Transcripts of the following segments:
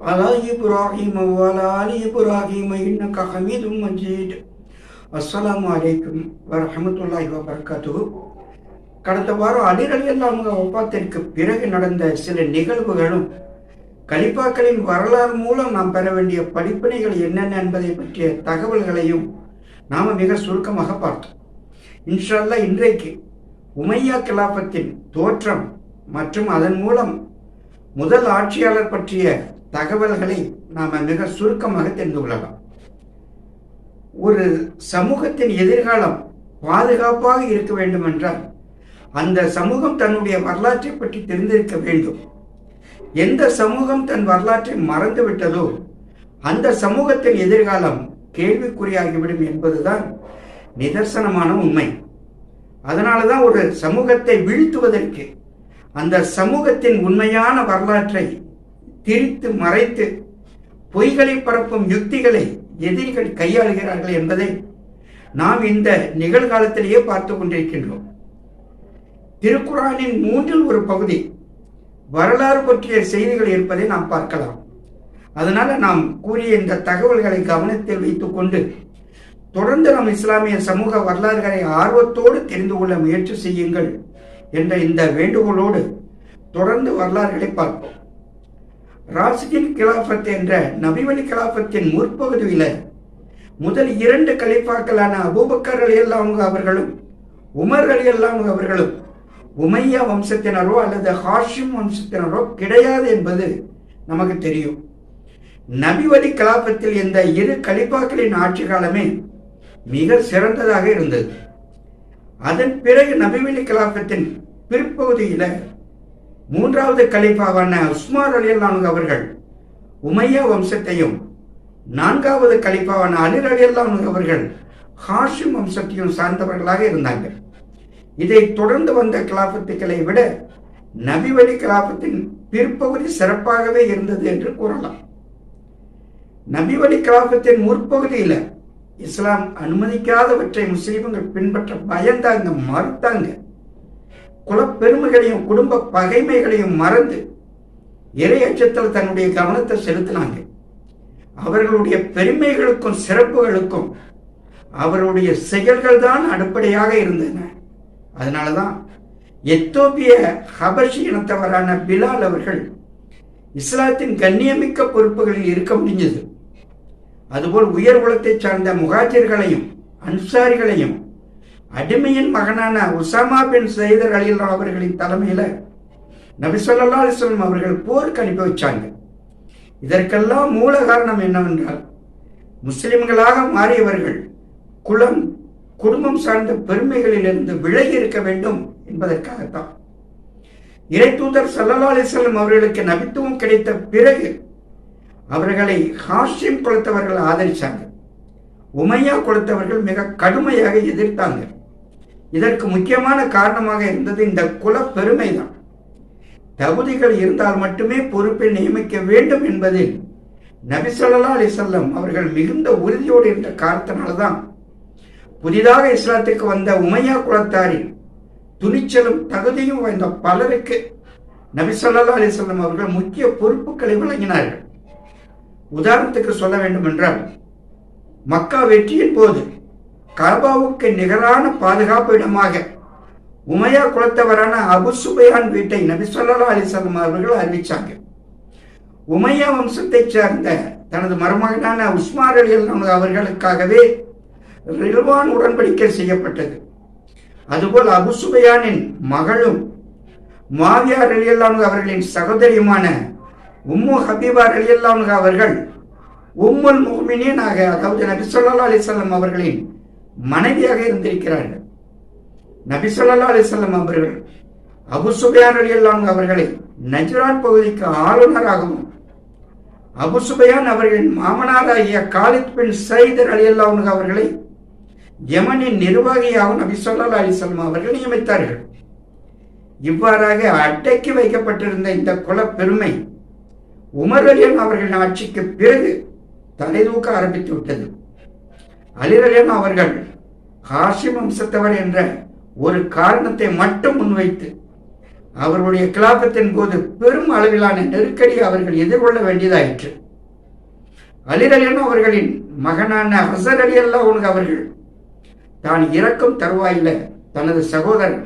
على إبراهيم وعلى آل إبراهيم إنك حميد مجيد السلام عليكم ورحمة الله وبركاته கடந்த வாரம் அலிரலி அவங்க ஒப்பாத்திற்கு பிறகு நடந்த சில நிகழ்வுகளும் கலிப்பாக்களின் வரலாறு மூலம் நாம் பெற வேண்டிய படிப்பினைகள் என்னென்ன என்பதை பற்றிய தகவல்களையும் நாம மிக சுருக்கமாக பார்த்தோம் இன்ஷால்லா இன்றைக்கு உமையா கிலாபத்தின் தோற்றம் மற்றும் அதன் மூலம் முதல் ஆட்சியாளர் பற்றிய தகவல்களை நாம மிக சுருக்கமாக தெரிந்து கொள்ளலாம். ஒரு சமூகத்தின் எதிர்காலம் பாதுகாப்பாக இருக்க வேண்டும் என்றால் அந்த சமூகம் தன்னுடைய வரலாற்றை பற்றி தெரிந்திருக்க வேண்டும். எந்த சமூகம் தன் வரலாற்றை மறந்து விட்டதோ அந்த சமூகத்தின் எதிர்காலம் கேள்விக்குறியாகிவிடும் என்பதுதான் நிதர்சனமான உண்மை. அதனால தான் ஒரு சமூகத்தை வீழ்த்துவதற்கு அந்த சமூகத்தின் உண்மையான வரலாற்றை திரித்து மறைத்து பொய்களை பரப்பும் யுக்திகளை எதிரிகள் கையாளுகிறார்கள் என்பதை நாம் இந்த நிகழ்காலத்திலேயே பார்த்து கொண்டிருக்கின்றோம். திருக்குறானின் மூன்றில் ஒரு பகுதி வரலாறு பற்றிய செய்திகள் இருப்பதை நாம் பார்க்கலாம். அதனால நாம் கூறிய இந்த தகவல்களை கவனத்தில் வைத்துக்கொண்டு தொடர்ந்து நம் இஸ்லாமிய சமூக வரலாறுகளை ஆர்வத்தோடு தெரிந்து கொள்ள முயற்சி செய்யுங்கள் என்ற இந்த வேண்டுகோளோடு தொடர்ந்து வரலாறுகளை பார்ப்போம். ராசிதின் கிலாபத் என்ற நபிவழி கிலாபத்தின் முற்பகுதியில் முதல் இரண்டு கலிப்பாக்களான அபூபக்கர் அலி அவர்களும் உமர் அலி அவர்களும் உமையா வம்சத்தினரோ அல்லது ஹாஷிம் வம்சத்தினரோ கிடையாது என்பது நமக்கு தெரியும். நபிவழி கலாபத்தில் இந்த இரு கலிப்பாக்களின் ஆட்சி காலமே மிக சிறந்ததாக இருந்தது. அதன் பிறகு நபிவழி கலாபத்தின் பிற்பகுதியில் மூன்றாவது கலிஃபாவான உஸ்மார் அலி அல்லானு அவர்கள் உமையா வம்சத்தையும் நான்காவது கலிஃபாவான அலிர் அலி அல்லானு அவர்கள் ஹாஷிம் வம்சத்தையும் சார்ந்தவர்களாக இருந்தாங்க இதை தொடர்ந்து வந்த கிலாபத்துக்களை விட நபிவழி கலாபத்தின் பிற்பகுதி சிறப்பாகவே இருந்தது என்று கூறலாம். நபிவழி கலாபத்தின் முற்பகுதியில் இஸ்லாம் அனுமதிக்காதவற்றை முஸ்லீம்கள் பின்பற்ற பயந்தாங்க மறுத்தாங்க. குலப்பெருமைகளையும் குடும்ப பகைமைகளையும் மறந்து இறை அச்சத்தில் தன்னுடைய கவனத்தை செலுத்தினாங்க. அவர்களுடைய பெருமைகளுக்கும் சிறப்புகளுக்கும் அவருடைய செயல்கள் தான் அடிப்படையாக இருந்தன. அதனாலதான் எத்தோப்பிய ஹபர்ஷி இனத்தவரான பிலால் அவர்கள் இஸ்லாத்தின் கண்ணியமிக்க பொறுப்புகளில் இருக்க முடிஞ்சது. அதுபோல் உயர் குலத்தை சார்ந்த முகாஜர்களையும் அன்சாரிகளையும் அடிமையின் மகனான உசாமா பின் சைதர் அலில் அவர்களின் தலைமையில நபி சொல்லா அலிஸ்லாம் அவர்கள் போருக்கு அனுப்பி வச்சாங்க. இதற்கெல்லாம் மூல காரணம் என்னவென்றால் முஸ்லிம்களாக மாறியவர்கள் குலம் குடும்பம் சார்ந்த பெருமைகளிலிருந்து விலகி இருக்க வேண்டும் என்பதற்காகத்தான். இறை தூதர் சல்லா அலிஸ்லம் அவர்களுக்கு நபித்துவம் கிடைத்த பிறகு அவர்களை ஹாஷிம் குலத்தவர்கள் ஆதரிச்சாங்க. உமையா குலத்தவர்கள் மிக கடுமையாக எதிர்த்தாங்க. இதற்கு முக்கியமான காரணமாக இருந்தது இந்த குல பெருமை தான் தகுதிகள் இருந்தால் மட்டுமே பொறுப்பை நியமிக்க வேண்டும் என்பதில் நபிசல்லா அலிசல்லம் அவர்கள் மிகுந்த உறுதியோடு இருந்த காரணத்தினால்தான். புதிதாக இஸ்லாத்துக்கு வந்த உமையா குலத்தாரின் துணிச்சலும் தகுதியும் வாய்ந்த பலருக்கு நபி சொல்லா அலிசல்லம் அவர்கள் முக்கிய பொறுப்புகளை வழங்கினார்கள். உதாரணத்துக்கு சொல்ல வேண்டும் என்றால் மக்கா வெற்றியின் போது கபாவுக்கு நிகரான பாதுகாப்பு இடமாக உமையா குலத்தவரான அபு சுபையான் வீட்டை நபி சொல்லா அலிசல்லம் அவர்கள் அறிவிச்சாங்க. உமையா வம்சத்தை சேர்ந்த தனது மருமகனான உஸ்மார் அலி அவர்களுக்காகவே ரில்வான் உடன்படிக்கை செய்யப்பட்டது. அதுபோல் அபு சுபையானின் மகளும் மாவியா அலியல்லானு அவர்களின் சகோதரியுமான உம்மு ஹபீபா அலியல்லானு அவர்கள் உம்முல் முகமினியனாக அதாவது நபி சொல்லா அலிசல்லம் அவர்களின் மனைவியாக இருந்திருக்கிறார்கள். நபி சொல்லா அலிசல்லம் அவர்கள் அபு சுபியான் ரலியல்லானு அவர்களை நஜ்ரான் பகுதிக்கு ஆளுநராகவும் அபுசுபையான் அவர்களின் மாமனாராகிய காலித் பின் சைதர் அலி அல்லாவுன் அவர்களை யமனின் நிர்வாகியாகவும் நபி சொல்லா அலிசல்லம் அவர்கள் நியமித்தார்கள். இவ்வாறாக அடக்கி வைக்கப்பட்டிருந்த இந்த குல பெருமை உமர் அலியன் அவர்களின் ஆட்சிக்கு பிறகு தலைதூக்க ஆரம்பித்து விட்டது. அலிரலியன் அவர்கள். ஹாஷிம் வம்சத்தவர் என்ற ஒரு காரணத்தை மட்டும் முன்வைத்து அவர்களுடைய கிலாபத்தின் போது பெரும் அளவிலான நெருக்கடி அவர்கள் எதிர்கொள்ள வேண்டியதாயிற்று. அலிரலியன் அவர்களின் மகனான ஹசர் அலி அல்லா அவர்கள் தான் இறக்கும் தருவாயில் தனது சகோதரன்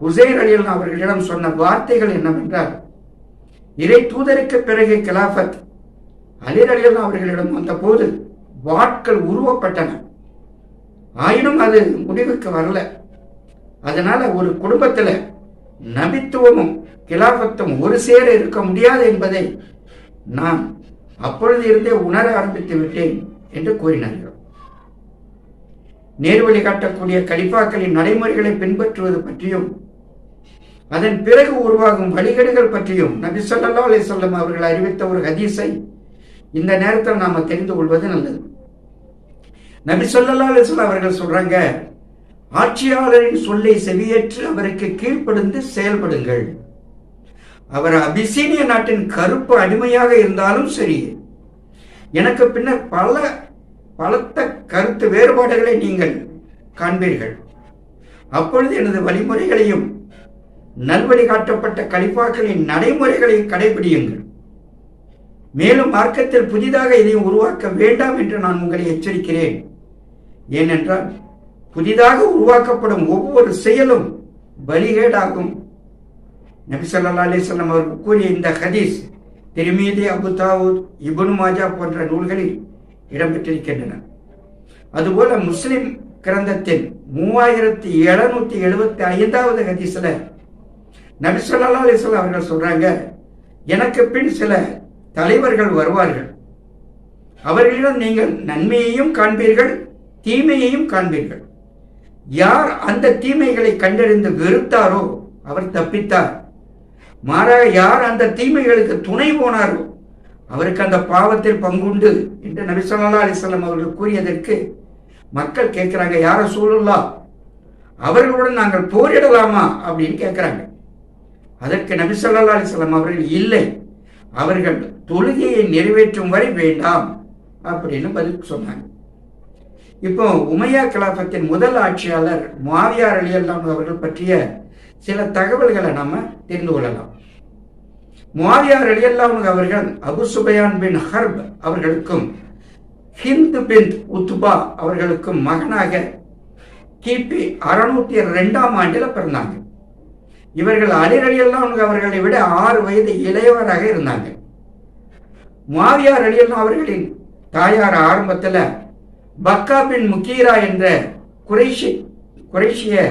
ஹுசைன் அலியன் அவர்களிடம் சொன்ன வார்த்தைகள் என்னவென்றால் இறை தூதருக்கு பிறகு கிலாபத் அலிர் அவர்களிடம் வந்தபோது வாட்கள் உருவப்பட்டன. ஆயினும் அது முடிவுக்கு வரல. அதனால ஒரு குடும்பத்தில் நபித்துவமும் கிலாபத்தும் ஒரு சேர இருக்க முடியாது என்பதை நான் அப்பொழுது இருந்தே உணர ஆரம்பித்து விட்டேன் என்று கூறினார்கள். நேர்வழி காட்டக்கூடிய கலிப்பாக்களின் நடைமுறைகளை பின்பற்றுவது பற்றியும் அதன் பிறகு உருவாகும் வழிகேடுகள் பற்றியும் நபி சொல்லா அலி சொல்லம் அவர்கள் அறிவித்த ஒரு ஹதீஸை இந்த நேரத்தில் நாம் தெரிந்து கொள்வது நல்லது. நபி சொல்லலா அலி சொல்ல அவர்கள் சொல்றாங்க ஆட்சியாளரின் சொல்லை செவியேற்று அவருக்கு கீழ்ப்படுந்து செயல்படுங்கள். அவர் அபிசீனிய நாட்டின் கருப்பு அடிமையாக இருந்தாலும் சரி எனக்கு பின்னர் பல பலத்த கருத்து வேறுபாடுகளை நீங்கள் காண்பீர்கள். அப்பொழுது எனது வழிமுறைகளையும் நல்வழி காட்டப்பட்ட கலிப்பாக்களின் நடைமுறைகளை கடைபிடியுங்கள். மேலும் மார்க்கத்தில் புதிதாக இதையும் உருவாக்க வேண்டாம் என்று நான் உங்களை எச்சரிக்கிறேன். ஏனென்றால் புதிதாக உருவாக்கப்படும் ஒவ்வொரு செயலும் பலிகேடாகும். நபி சொல்லா அலிஸ்லாம் அவர்கள் கூறிய இந்த ஹதீஸ் திருமீதி அபுதாவூத் இபுனு மாஜா போன்ற நூல்களில் இடம்பெற்றிருக்கின்றன. அதுபோல முஸ்லிம் கிரந்தத்தின் மூவாயிரத்தி எழுநூத்தி எழுபத்தி ஐந்தாவது ஹதீஸ்ல நபி சொல்லா அலிஸ்லாம் அவர்கள் சொல்றாங்க எனக்கு பின் சில தலைவர்கள் வருவார்கள். அவர்களிடம் நீங்கள் நன்மையையும் காண்பீர்கள் தீமையையும் காண்பீர்கள். யார் அந்த தீமைகளை கண்டறிந்து வெறுத்தாரோ அவர் தப்பித்தார். மாறாக யார் அந்த தீமைகளுக்கு துணை போனாரோ அவருக்கு அந்த பாவத்தில் பங்குண்டு என்று நபி சொல்லா அலிஸ்லாம் அவர்கள் கூறியதற்கு மக்கள் கேட்கிறாங்க யார சூழல்லா அவர்களுடன் நாங்கள் போரிடலாமா? அப்படின்னு கேட்கிறாங்க. அதற்கு நபி சொல்லா அலிஸ்லாம் அவர்கள் இல்லை அவர்கள் தொழுகையை நிறைவேற்றும் வரை வேண்டாம் அப்படின்னு பதில் சொன்னாங்க. இப்போ உமையா கலாபத்தின் முதல் ஆட்சியாளர் மாவியார் அலியல்லாம் அவர்கள் பற்றிய சில தகவல்களை நாம தெரிந்து கொள்ளலாம். மாவியார் அலியல்லாம் அவர்கள் அபு சுபயான் பின் ஹர்ப் அவர்களுக்கும் ஹிந்த் பின் உத்பா அவர்களுக்கும் மகனாக கிபி அறுநூத்தி ரெண்டாம் ஆண்டில் பிறந்தாங்க. இவர்கள் அலிர் அலியல்லாம் அவர்களை விட ஆறு வயது இளையவராக இருந்தாங்க. மாவியார் அலியல்லாம் அவர்களின் தாயார் ஆரம்பத்தில் பக்கா பின் முக்கீரா என்ற குறைஷி குறைஷிய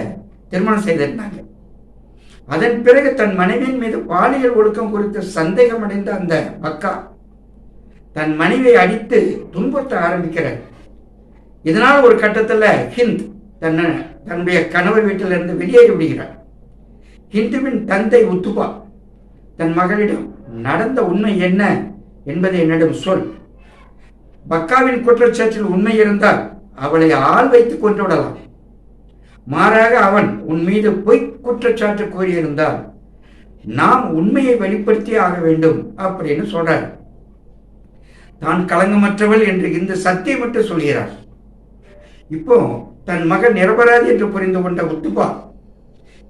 திருமணம் செய்திருந்தாங்க. அதன் பிறகு தன் மனைவியின் மீது பாலியல் ஒழுக்கம் குறித்து சந்தேகம் அடைந்த அந்த பக்கா தன் மனைவியை அடித்து துன்புறுத்த ஆரம்பிக்கிறார். இதனால் ஒரு கட்டத்தில் ஹிந்த் தன்னை தன்னுடைய கணவர் வீட்டிலிருந்து வெளியேறி விடுகிறார். ஹிந்துவின் தந்தை உத்துபா தன் மகளிடம் நடந்த உண்மை என்ன? என்பதை என்னிடம் சொல். பக்காவின் குற்றச்சாட்டில் உண்மை இருந்தால் அவளை ஆள் வைத்துக் கொண்டு விடலாம் மாறாக அவன் உன் மீது பொய் குற்றச்சாட்டு கூறியிருந்தால் நாம் உண்மையை வெளிப்படுத்தி ஆக வேண்டும் அப்படின்னு சொல்றார். தான் களங்கமற்றவள் என்று இந்த சத்தியமிட்டு சொல்கிறார். இப்போ தன் மகன் நிரபராதி என்று புரிந்து கொண்ட உத்துபா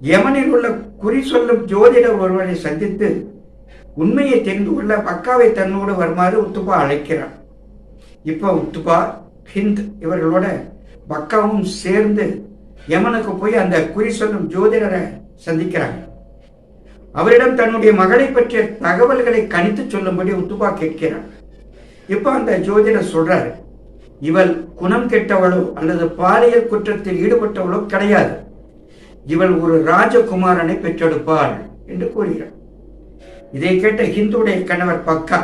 யமனில் உள்ள குறி சொல்லும் ஜோதிடர் ஒருவரை சந்தித்து உண்மையை தெரிந்து கொள்ள பக்காவை தன்னோடு வருமாறு உத்துபா அழைக்கிறார் இப்போ உத்துபா ஹிந்த் இவர்களோட பக்காவும் சேர்ந்து யமனுக்கு போய் அந்த குறி சொல்லும் ஜோதிடரை சந்திக்கிறாங்க அவரிடம் தன்னுடைய மகளை பற்றிய தகவல்களை கணித்து சொல்லும்படி உத்துபா கேட்கிறார். இப்போ அந்த ஜோதிடர் சொல்றாரு இவள் குணம் கெட்டவளோ அல்லது பாலியல் குற்றத்தில் ஈடுபட்டவளோ கிடையாது. இவள் ஒரு ராஜகுமாரனை பெற்றெடுப்பாள் என்று கூறுகிறார். இதை கேட்ட ஹிந்துடைய கணவர் பக்கா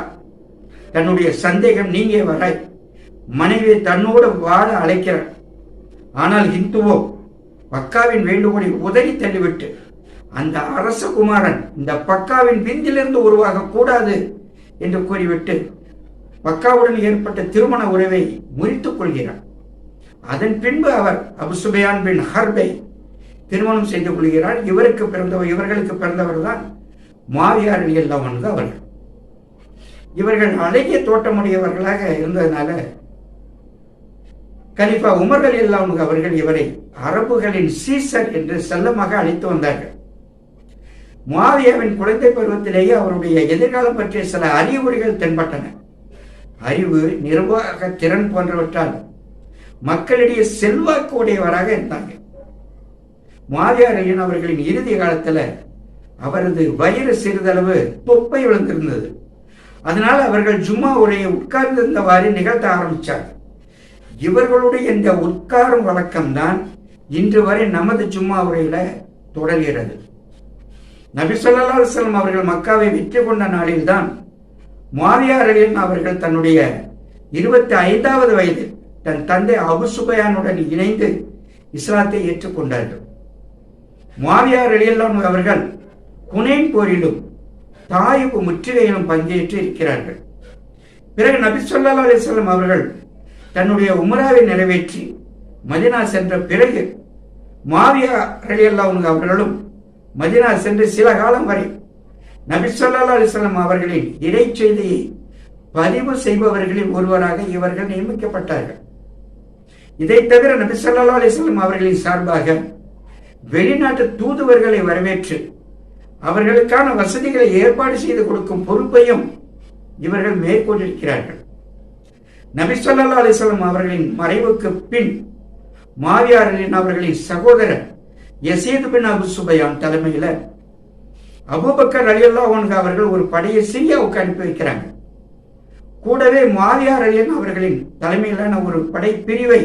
தன்னுடைய சந்தேகம் நீங்கே வராய். மனைவியை தன்னோடு வாழ அழைக்கிறார். ஆனால் இந்துவோ பக்காவின் வேண்டுகோளை உதறி தள்ளிவிட்டு அந்த அரசகுமாரன் இந்த பக்காவின் விந்திலிருந்து உருவாக கூடாது என்று கூறிவிட்டு பக்காவுடன் ஏற்பட்ட திருமண உறவை முறித்துக் கொள்கிறார். அதன் பின்பு அவர் அபுசுபையான் பின் ஹர்பை திருமணம் செய்து கொள்கிறார். இவருக்கு பிறந்தவர் இவர்களுக்கு பிறந்தவர் தான் மாவியார் எல்லாம் அவர்கள். இவர்கள் அழகிய தோட்டமுடையவர்களாக இருந்ததுனால கலிஃபா உமர் அலி அவர்கள் இவரை அரபுகளின் சீசர் என்று செல்லமாக அழைத்து வந்தார்கள். மாவியாவின் குழந்தை பருவத்திலேயே அவருடைய எதிர்காலம் பற்றிய சில அறிகுறிகள் தென்பட்டன. அறிவு நிர்வாக திறன் போன்றவற்றால் மக்களிடையே செல்வாக்கு உடையவராக இருந்தாங்க. முவாவியார் அலியன் அவர்களின் இறுதி காலத்தில் அவரது வயிறு சிறிதளவு தொப்பை விழுந்திருந்தது. அதனால் அவர்கள் ஜும்மா உரையை உட்கார்ந்திருந்தவாறு நிகழ்த்த ஆரம்பித்தார் இவர்களுடைய இந்த உட்காரும் வழக்கம்தான் இன்று வரை நமது ஜும்மா உரையில தொடர்கிறது. நபி சொல்லா அலுவலம் அவர்கள் மக்காவை வெற்றி கொண்ட நாளில்தான் மாரியாரின் அவர்கள் தன்னுடைய இருபத்தி ஐந்தாவது வயது தன் தந்தை அபுசுபயானுடன் இணைந்து இஸ்லாத்தை ஏற்றுக்கொண்டார்கள். மாவியார் எல்லாம் அவர்கள் குனேன் போரிலும் தாயிப்பு முற்றுகையிலும் பங்கேற்று இருக்கிறார்கள். பிறகு நபி சொல்லா அலிஸ்லாம் அவர்கள் தன்னுடைய உமராவை நிறைவேற்றி மதினா சென்ற பிறகு மாவியா ரலியல்லா அவர்களும் மதினா சென்று சில காலம் வரை நபி சொல்லா அலிஸ்லாம் அவர்களின் இடைச்செய்தியை பதிவு செய்பவர்களில் ஒருவராக இவர்கள் நியமிக்கப்பட்டார்கள். இதை தவிர நபி சொல்லா அலிஸ்லாம் அவர்களின் சார்பாக வெளிநாட்டு தூதுவர்களை வரவேற்று அவர்களுக்கான வசதிகளை ஏற்பாடு செய்து கொடுக்கும் பொறுப்பையும் இவர்கள் மேற்கொண்டிருக்கிறார்கள். நபி சொல்லா அலிஸ்லாம் அவர்களின் மறைவுக்கு பின் மாவியாரின் அவர்களின் சகோதரர் யசீது பின் அபு சுபையான் தலைமையில் அபுபக்கர் அலியல்லா அவர்கள் ஒரு படையை சிரியாவுக்கு அனுப்பி வைக்கிறாங்க. கூடவே மாவியார் அலியன் அவர்களின் தலைமையிலான ஒரு படை பிரிவை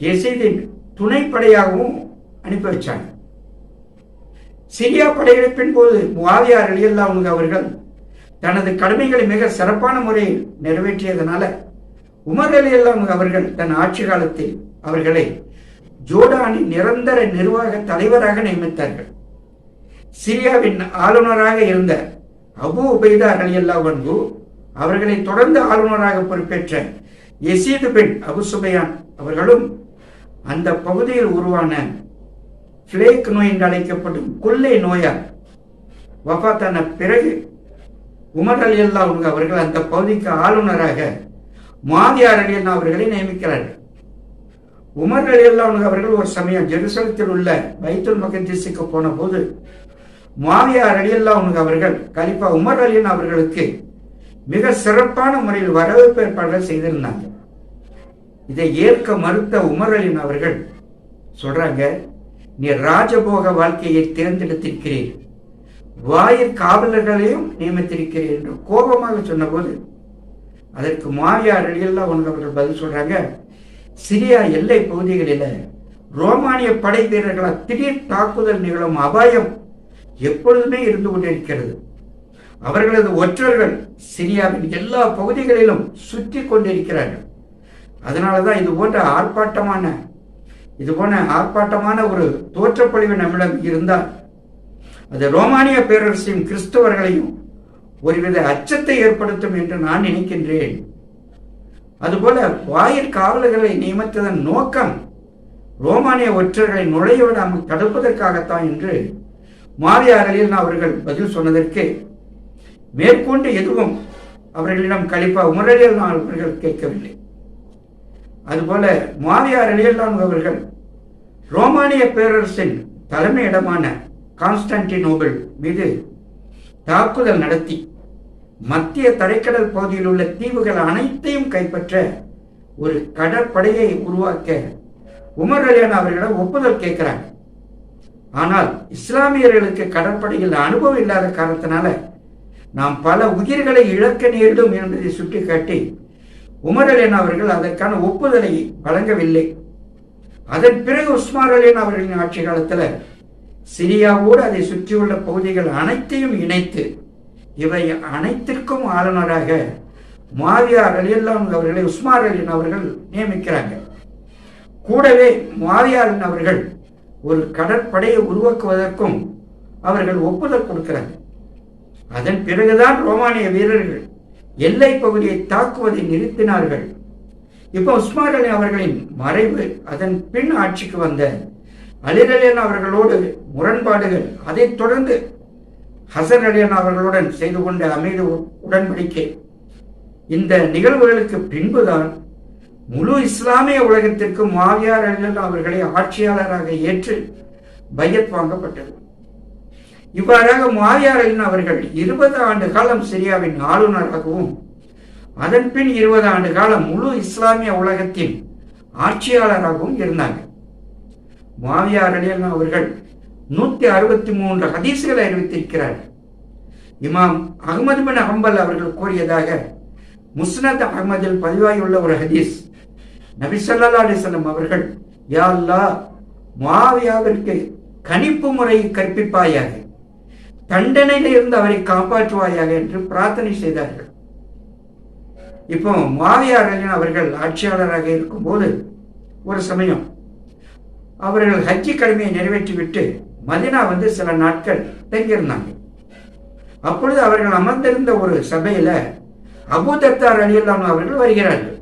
யசீதின் துணைப்படையாகவும் அனுப்பி வச்சாங்க. சிரியா படையெடுப்பின் போது முவாவியார் அலியல்லா அவர்கள் தனது கடமைகளை மிக சிறப்பான முறையில் நிறைவேற்றியதனால உமர் அலி அல்லாம் அவர்கள் தன் ஆட்சி காலத்தில் அவர்களை ஜோர்டானின் நிரந்தர நிர்வாக தலைவராக நியமித்தார்கள். சிரியாவின் ஆளுநராக இருந்த அபு உபைதா அலி அல்லா வன்பு அவர்களை தொடர்ந்து ஆளுநராக பொறுப்பேற்ற எசீது பெண் அபு சுபையான் அவர்களும் அந்த பகுதியில் உருவான பிளேக் நோய் என்று அழைக்கப்படும் கொள்ளை நோயால் வஃத்தான பிறகு உமர் அலி அல்லா அவர்கள் அந்த பகுதிக்கு ஆளுநராக மாதியார் அலி அல்லா அவர்களை நியமிக்கிறார்கள். உமர் அலி அல்லா அவர்கள் ஒரு சமயம் ஜெருசலத்தில் உள்ள பைத்துல் திசைக்கு போன போது மாவியார் அலி அல்லா அவர்கள் கலிப்பா உமர் அலின் அவர்களுக்கு மிக சிறப்பான முறையில் வரவேற்பு ஏற்பாடுகள் செய்திருந்தாங்க. இதை ஏற்க மறுத்த உமர் அலின் அவர்கள் சொல்றாங்க நீ ராஜபோக வாழ்க்கையை தேர்ந்தெடுத்திருக்கிறீர். வாயில் காவலர்களையும் நியமித்திருக்கிறீர் என்று கோபமாக சொன்னபோது அதற்கு மாவியார் எல்லாம் உனக்கு அவர்கள் பதில் சொல்றாங்க சிரியா எல்லை பகுதிகளில் ரோமானிய படை வீரர்களால் திடீர் தாக்குதல் நிகழும் அபாயம் எப்பொழுதுமே இருந்து கொண்டிருக்கிறது. அவர்களது ஒற்றர்கள் சிரியாவின் எல்லா பகுதிகளிலும் சுற்றி கொண்டிருக்கிறார்கள். அதனாலதான் இது போன்ற ஆர்ப்பாட்டமான இது போன ஆர்ப்பாட்டமான ஒரு தோற்றப்பொழிவு நம்மிடம் இருந்தால் அது ரோமானிய பேரரசையும் கிறிஸ்தவர்களையும் ஒருவித அச்சத்தை ஏற்படுத்தும் என்று நான் நினைக்கின்றேன். அதுபோல வாயில் காவலர்களை நியமித்ததன் நோக்கம் ரோமானிய ஒற்றர்களை நுழைய விடாமல் தடுப்பதற்காகத்தான் என்று மாரியாரில் அவர்கள் பதில் சொன்னதற்கு. மேற்கொண்டு எதுவும் அவர்களிடம் கழிப்பா நான் அவர்கள் கேட்கவில்லை. அதுபோல மாவியார் அலியல்லான் அவர்கள் ரோமானிய பேரரசின் தலைமையிடமான கான்ஸ்டன்டினோபிள் மீது தாக்குதல் நடத்தி மத்திய தரைக்கடல் பகுதியில் உள்ள தீவுகள் அனைத்தையும் கைப்பற்ற ஒரு கடற்படையை உருவாக்க உமர் அலியான் அவர்களிடம் ஒப்புதல் கேட்கிறாங்க ஆனால் இஸ்லாமியர்களுக்கு கடற்படையில் அனுபவம் இல்லாத காரணத்தினால நாம் பல உயிர்களை இழக்க நேரிடும் என்பதை சுட்டிக்காட்டி உமர் அவர்கள் அதற்கான ஒப்புதலை வழங்கவில்லை. அதன் பிறகு உஸ்மார் அலியன் அவர்களின் ஆட்சி காலத்தில் சிரியாவோடு அதை சுற்றியுள்ள பகுதிகள் அனைத்தையும் இணைத்து இவை அனைத்திற்கும் ஆளுநராக மாவியார் அலியல்லாம் அவர்களை உஸ்மார் அலின் அவர்கள் நியமிக்கிறாங்க. கூடவே மாவியாரின் அவர்கள் ஒரு கடற்படையை உருவாக்குவதற்கும் அவர்கள் ஒப்புதல் கொடுக்கிறாங்க. அதன் பிறகுதான் ரோமானிய வீரர்கள் எல்லை பகுதியை தாக்குவதை நிறுத்தினார்கள். இப்போ உஸ்மான் அலி அவர்களின் மறைவு அதன் பின் ஆட்சிக்கு வந்த அலிரலியன் அவர்களோடு முரண்பாடுகள் அதைத் தொடர்ந்து ஹசன் அலியன் அவர்களுடன் செய்து கொண்ட அமைதி உடன்படிக்கை. இந்த நிகழ்வுகளுக்கு பின்புதான் முழு இஸ்லாமிய உலகத்திற்கு மாவியார் அலியன் அவர்களை ஆட்சியாளராக ஏற்று பையத் வாங்கப்பட்டது. இவ்வாறாக மாவியார் அவர்கள் இருபது ஆண்டு காலம் சிரியாவின் ஆளுநராகவும் அதன் பின் இருபது ஆண்டு காலம் முழு இஸ்லாமிய உலகத்தின் ஆட்சியாளராகவும் இருந்தாங்க. மாவியார் அலியன் அவர்கள் நூத்தி அறுபத்தி மூன்று ஹதீசுகளை அறிவித்திருக்கிறார். இமாம் அகமது பின் அகம்பல் அவர்கள் கூறியதாக முஸ்னத் அகமதில் பதிவாகியுள்ள ஒரு ஹதீஸ். நபி சொல்லா அலிசல்லம் அவர்கள் யா மாவியாவிற்கு கணிப்பு முறையை கற்பிப்பாயாக. தண்டனையிலிருந்து அவரை காப்பாற்றுவாயாக என்று பிரார்த்தனை செய்தார்கள். இப்போ மாவியார் அவர்கள் ஆட்சியாளராக இருக்கும்போது ஒரு சமயம் அவர்கள் ஹஜ்ஜி கடமையை நிறைவேற்றிவிட்டு மதினா வந்து சில நாட்கள் தங்கியிருந்தாங்க. அப்பொழுது அவர்கள் அமர்ந்திருந்த ஒரு சபையில அபுதத்தார் அலியல்லானு அவர்கள் வருகிறார்கள்.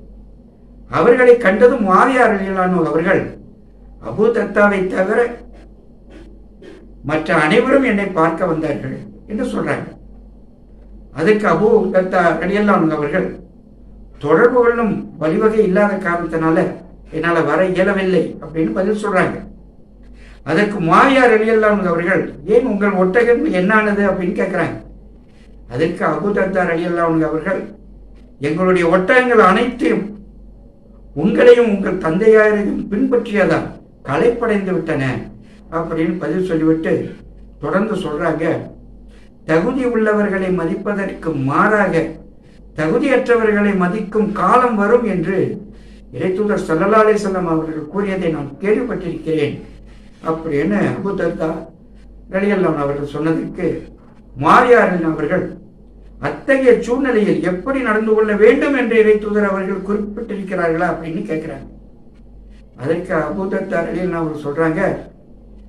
அவர்களை கண்டதும் மாவியார் அலியல்லானு அவர்கள் அபூதத்தாவை தவிர மற்ற அனைவரும் என்னை பார்க்க வந்தார்கள் என்று சொல்றாங்க. அதுக்கு அபு தத்தா அலியல்லானு அவர்கள் தொடர்பு கொள்ளும் வழிவகை இல்லாத காரணத்தினால என்னால் வர இயலவில்லை அப்படின்னு பதில் சொல்றாங்க. அதற்கு மாவியார் அலியல்லாம் அவர்கள் ஏன் உங்கள் ஒட்டகம் என்னானது? அப்படின்னு கேட்குறாங்க அதற்கு தத்தா அலியல்லாம் அவர்கள் எங்களுடைய ஒட்டகங்கள் அனைத்தையும் உங்களையும் உங்கள் தந்தையாரையும் பின்பற்றியதால் களைப்படைந்து விட்டன. அப்படின்னு பதில் சொல்லிவிட்டு தொடர்ந்து சொல்றாங்க. தகுதி உள்ளவர்களை மதிப்பதற்கு மாறாக தகுதியற்றவர்களை மதிக்கும் காலம் வரும் என்று இறைத்தூதர் சல்லலாலே செல்லம் அவர்கள் கூறியதை நான் கேள்விப்பட்டிருக்கிறேன். அப்படின்னு அபுதர்தா ரலியல்லாம் அவர்கள் சொன்னதற்கு மாரியாரன் அவர்கள் அத்தகைய சூழ்நிலையில் எப்படி நடந்து கொள்ள வேண்டும் என்று இறைத்தூதர் அவர்கள் குறிப்பிட்டிருக்கிறார்களா அப்படின்னு கேட்கிறாங்க. அதற்கு அபுதர்தா ரலியல்லாம் அவர்கள் சொல்றாங்க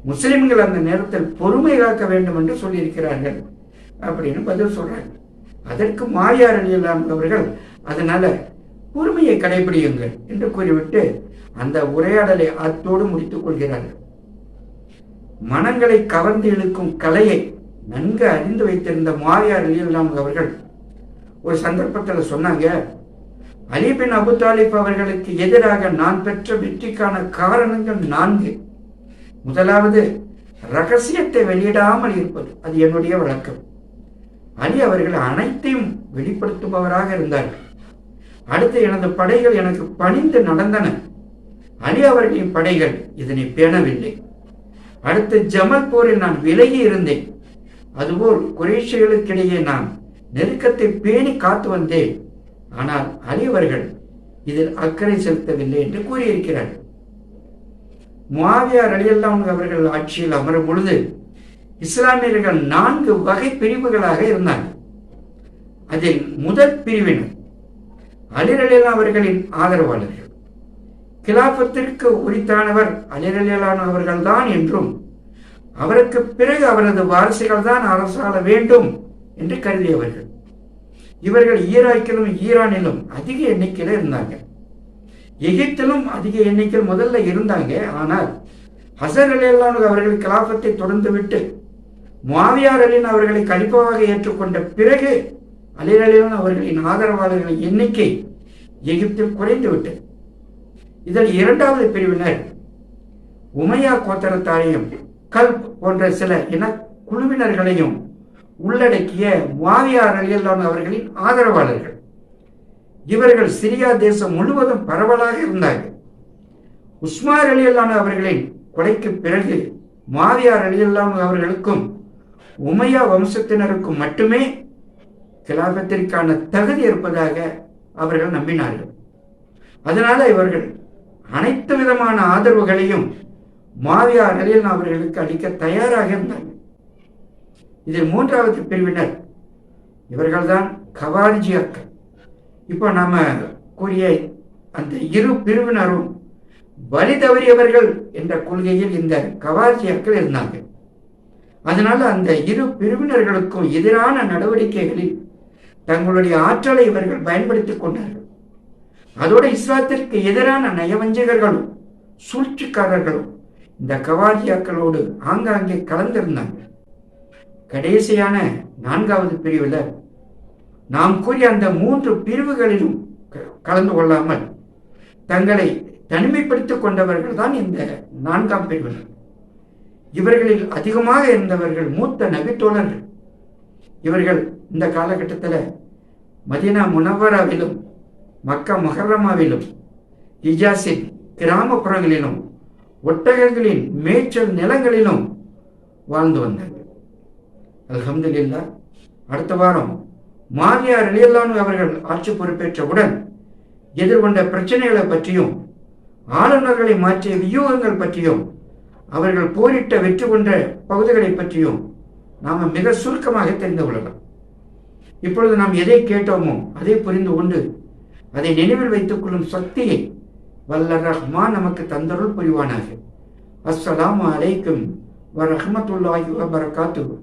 முஸ்லிம்கள் அந்த நேரத்தில் பொறுமை காக்க வேண்டும் என்று சொல்லியிருக்கிறார்கள். அப்படின்னு பதில் சொல்றாங்க. அதற்கு மாயார் அலியல்லாம் அவர்கள் அதனால பொறுமையை கடைபிடியுங்கள் என்று கூறிவிட்டு அந்த உரையாடலை அத்தோடு முடித்துக் கொள்கிறார்கள். மனங்களை கவர்ந்து இழுக்கும் கலையை நன்கு அறிந்து வைத்திருந்த மாயார் அலியல்லாம் அவர்கள் ஒரு சந்தர்ப்பத்தில் சொன்னாங்க அலிபின் அபு தாலிப் அவர்களுக்கு எதிராக நான் பெற்ற வெற்றிக்கான காரணங்கள் நான்கு. முதலாவது ரகசியத்தை வெளியிடாமல் இருப்பது. அது என்னுடைய வழக்கம். அலி அவர்கள் அனைத்தையும் வெளிப்படுத்துபவராக இருந்தார்கள். அடுத்து எனது படைகள் எனக்கு பணிந்து நடந்தன. அலி அவர்களின் படைகள் இதனை பேணவில்லை. அடுத்து ஜமல் போரில் நான் விலகி இருந்தேன். அதுபோல் குறைஷிகளுக்கிடையே நான் நெருக்கத்தை பேணி காத்து வந்தேன். ஆனால் அலி அவர்கள் இதில் அக்கறை செலுத்தவில்லை என்று கூறியிருக்கிறார்கள். முவாவியார் அலியல்லாம் அவர்கள் ஆட்சியில் அமரும் பொழுது இஸ்லாமியர்கள் நான்கு வகை பிரிவுகளாக இருந்தாங்க அதில் முதல் பிரிவினர் அலிரலியலாம் அவர்களின் ஆதரவாளர்கள். கிலாபத்திற்கு உரித்தானவர் அலிரலியலான அவர்கள்தான் என்றும் அவருக்கு பிறகு அவரது வாரிசுகள் தான் அரசாள வேண்டும் என்று கருதியவர்கள். இவர்கள் ஈராக்கிலும் ஈரானிலும் அதிக எண்ணிக்கையில் இருந்தாங்க எகிப்திலும் அதிக எண்ணிக்கையில் முதல்ல இருந்தாங்க. ஆனால் ஹசர் அலியல்லான் அவர்கள் கிலாபத்தை தொடர்ந்து விட்டு மாவியார் அலின் அவர்களை கலிப்பாவாக ஏற்றுக்கொண்ட பிறகு அலி அலியலான் அவர்களின் ஆதரவாளர்களின் எண்ணிக்கை எகிப்தில் குறைந்து விட்டது. இதில் இரண்டாவது பிரிவினர் உமையா கோத்தரத்தாரையும் கல் போன்ற சில இன குழுவினர்களையும் உள்ளடக்கிய மாவியார் அலியல்லான் அவர்களின் ஆதரவாளர்கள். இவர்கள் சிரியா தேசம் முழுவதும் பரவலாக இருந்தார்கள். உஸ்மார் அலியல்லான அவர்களின் கொலைக்கு பிறகு மாவியார் அலியல்லாம் அவர்களுக்கும் உமையா வம்சத்தினருக்கும் மட்டுமே கிலாபத்திற்கான தகுதி இருப்பதாக அவர்கள் நம்பினார்கள். அதனால இவர்கள் அனைத்து விதமான ஆதரவுகளையும் மாவியார் அலியல் அவர்களுக்கு அளிக்க தயாராக இருந்தார்கள். இதில் மூன்றாவது பிரிவினர் இவர்கள்தான் கவாரிஜியாக்கள் இப்போ நாம கூறிய அந்த இரு பிரிவினரும் வழி தவறியவர்கள் என்ற கொள்கையில் இந்த கவார்ஜியாக்கள் இருந்தாங்க அதனால அந்த இரு பிரிவினர்களுக்கும் எதிரான நடவடிக்கைகளில் தங்களுடைய ஆற்றலை இவர்கள் பயன்படுத்திக் கொண்டார்கள். அதோடு இஸ்லாத்திற்கு எதிரான நயவஞ்சகர்களும் சூழ்ச்சிக்காரர்களும் இந்த கவாரியாக்களோடு ஆங்காங்கே கலந்திருந்தாங்க கடைசியான நான்காவது பிரிவில் நாம் கூறிய அந்த மூன்று பிரிவுகளிலும் கலந்து கொள்ளாமல் தங்களை தனிமைப்படுத்திக் கொண்டவர்கள் தான் இந்த நான்காம் பிரிவினர் இவர்களில் அதிகமாக இருந்தவர்கள் மூத்த நபித்தோழர்கள். இவர்கள் இந்த காலகட்டத்தில் மதினா முனவராவிலும் மக்கா மொஹரமாவிலும் இஜாசின் கிராமப்புறங்களிலும் ஒட்டகங்களின் மேய்ச்சல் நிலங்களிலும் வாழ்ந்து வந்தார்கள். அலமதுல்லா அடுத்த வாரம் மாரியா அலியல்லானு அவர்கள் ஆட்சி பொறுப்பேற்றவுடன் எதிர்கொண்ட பிரச்சனைகளை பற்றியும் ஆளுநர்களை மாற்றிய வியூகங்கள் பற்றியும் அவர்கள் போரிட்ட வெற்றி கொண்ட பகுதிகளை பற்றியும் நாம் மிக சுருக்கமாக தெரிந்து கொள்ளலாம். இப்பொழுது நாம் எதை கேட்டோமோ அதை புரிந்து கொண்டு அதை நினைவில் வைத்துக் கொள்ளும் சக்தியை வல்ல ரஹ்மான் நமக்கு தந்தருள் புரிவானாக. அஸ்ஸலாம் அலைக்கும் வரஹமத்துல்லாஹி வபரகாத்துஹு